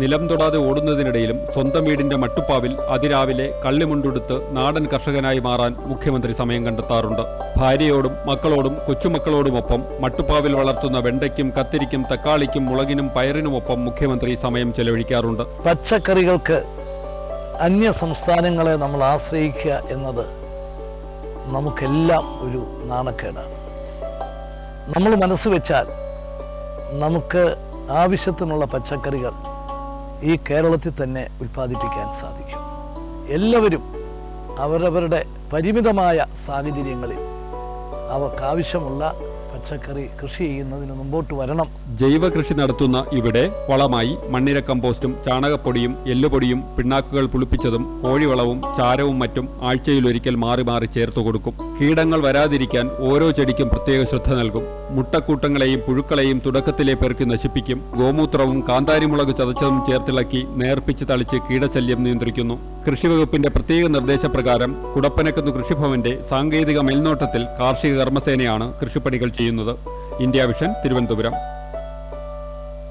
നിലം തൊടാതെ ഓടുന്നതിനിടയിലും സ്വന്തം വീടിന്റെ മട്ടുപ്പാവിൽ അതിരാവിലെ കള്ളിമുണ്ടുടുത്ത് നാടൻ കർഷകനായി മാറാൻ മുഖ്യമന്ത്രി സമയം കണ്ടെത്താറുണ്ട്. ഭാര്യയോടും മക്കളോടും കൊച്ചുമക്കളോടുമൊപ്പം മട്ടുപ്പാവിൽ വളർത്തുന്ന വെണ്ടയ്ക്കും കത്തിരിക്കും തക്കാളിക്കും മുളകിനും പയറിനുമൊപ്പം മുഖ്യമന്ത്രി സമയം ചെലവഴിക്കാറുണ്ട്. പച്ചക്കറികൾക്ക് അന്യ സംസ്ഥാനങ്ങളെ നമ്മൾ ആശ്രയിക്കുക എന്നത് നമുക്കെല്ലാം ഒരു നാണക്കേടാണ്. നമ്മൾ മനസ്സ് വെച്ചാൽ നമുക്ക് ആവശ്യത്തിനുള്ള പച്ചക്കറികൾ ഈ കേരളത്തിൽ തന്നെ ഉൽപ്പാദിപ്പിക്കാൻ സാധിക്കും. എല്ലാവരും അവരവരുടെ പരിമിതമായ സാഹചര്യങ്ങളിൽ അവർക്കാവശ്യമുള്ള പച്ചക്കറി കൃഷി ചെയ്യുന്നതിന് മുമ്പോട്ട് വരണം. ജൈവ കൃഷി നടത്തുന്ന ഇവിടെ വളമായി മണ്ണിര കമ്പോസ്റ്റും ചാണകപ്പൊടിയും എല്ലുപൊടിയും പിണ്ണാക്കുകൾ പുളിപ്പിച്ചതും കോഴിവളവും ചാരവും മറ്റും ആഴ്ചയിലൊരിക്കൽ മാറി മാറി ചേർത്തു കൊടുക്കും. കീടങ്ങൾ വരാതിരിക്കാൻ ഓരോ ചെടിക്കും പ്രത്യേക ശ്രദ്ധ നൽകും. മുട്ടക്കൂട്ടങ്ങളെയും പുഴുക്കളെയും തുടക്കത്തിലെ പെറുക്കി നശിപ്പിക്കും. ഗോമൂത്രവും കാന്താരിമുളക് ചതച്ചതും ചേർത്തിളക്കി നേർപ്പിച്ച് തളിച്ച് കീടശല്യം നിയന്ത്രിക്കുന്നു. കൃഷിവകുപ്പിന്റെ പ്രത്യേക നിർദ്ദേശപ്രകാരം കുടപ്പനക്കുന്ന് കൃഷിഭവന്റെ സാങ്കേതിക മേൽനോട്ടത്തിൽ കാർഷിക കർമ്മസേനയാണ് കൃഷിപ്പണികൾ ചെയ്യുന്നത്. India vision Thiruvananthapuram.